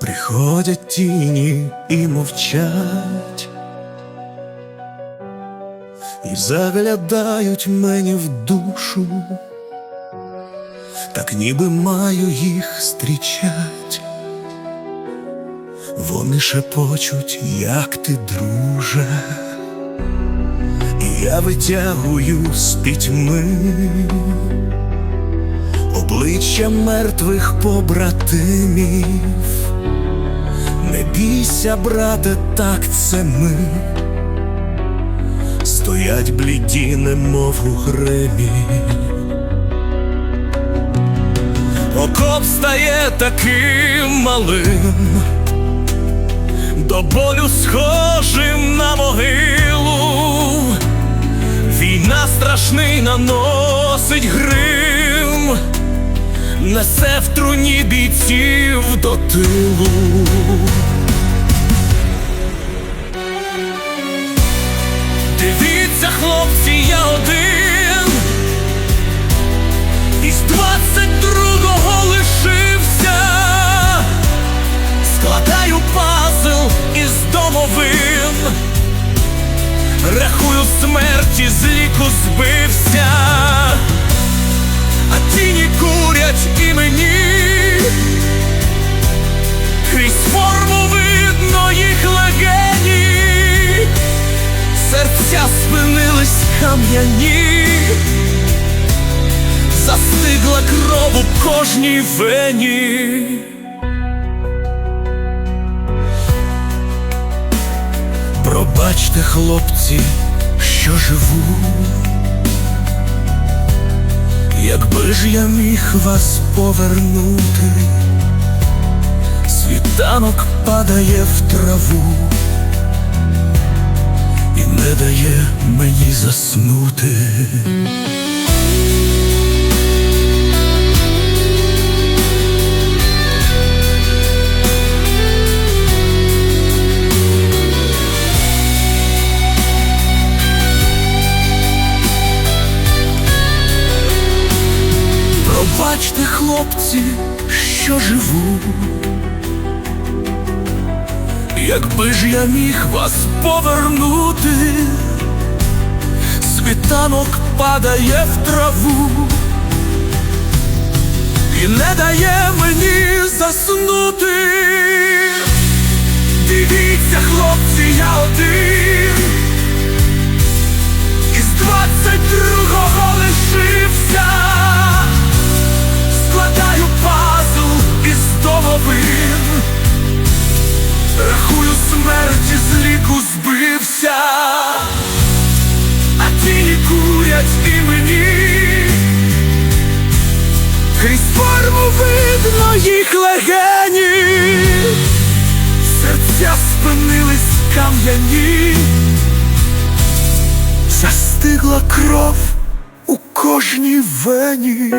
приходять тіні і мовчать, і заглядають мені в душу, так ніби маю їх зустрічать. Вони шепочуть, як ти, друже, і я витягую з пітьми обличчя мертвих побратимів. Не брате, так це ми. Стоять бліді, немов у гремі. Окоп стає таким малим, до болю схожим на могилу. Війна страшний наносить грим, несе в труні бійців до тилу. Смерті з ліку збився, а тіні курять і мені, крізь форму видно їх легені, серця спинились кам'яні, застигла кров у кожній вені. Пробачте, хлопці, що живу, якби ж я міг вас повернути, світанок падає в траву і не дає мені заснути. Хлопці, що живу. Якби ж я міг вас повернути, світанок падає в траву і не дає мені заснути. Дивіться, хлопці, я один курять і мені, крізь форму видно їх легені, серця спинились кам'яні. Застигла кров у кожній вені.